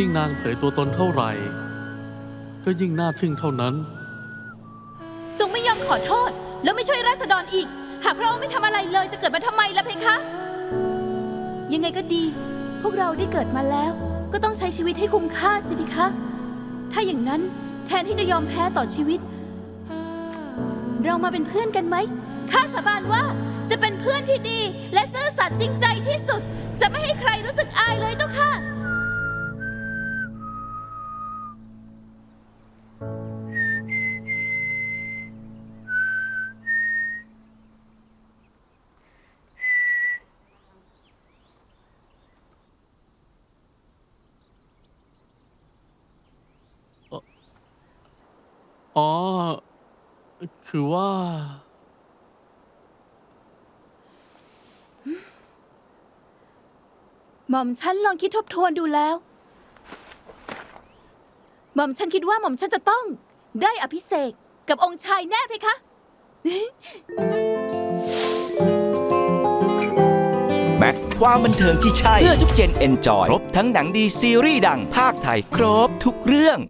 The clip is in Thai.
ยิ่งนางเผยตัวตนเท่าไหร่ ก็ยิ่งน่าทึ่งเท่านั้น ทรงไม่ยอมขอโทษ แล้วไม่ช่วยราษฎรอีก หากพระองค์ไม่ทำอะไรเลยจะเกิดมาทำไมล่ะเพคะ ยังไงก็ดี พวกเราได้เกิดมาแล้ว ก็ต้องใช้ชีวิตให้คุ้มค่าสิเพคะ ถ้าอย่างนั้นแทนที่จะยอมแพ้ต่อชีวิต เรามาเป็นเพื่อนกันไหมข้าสาบานว่าจะเป็นเพื่อนที่ดี และซื่อสัตย์จริงใจที่สุด จะไม่ให้ใครรู้สึกอายเลยเจ้าค่ะ อ๋อ คือว่า หม่อมฉันลองคิดทบทวนดูแล้ว หม่อมฉันคิดว่าหม่อมฉันจะต้องได้อภิเษกกับองค์ชายแน่เพคะ แม็กซ์ความบันเทิงที่ใช่ เพื่อทุกเจนเอนจอย ครบทั้งหนังดีซีรีส์ดังภาคไทย ครบทุกเรื่อง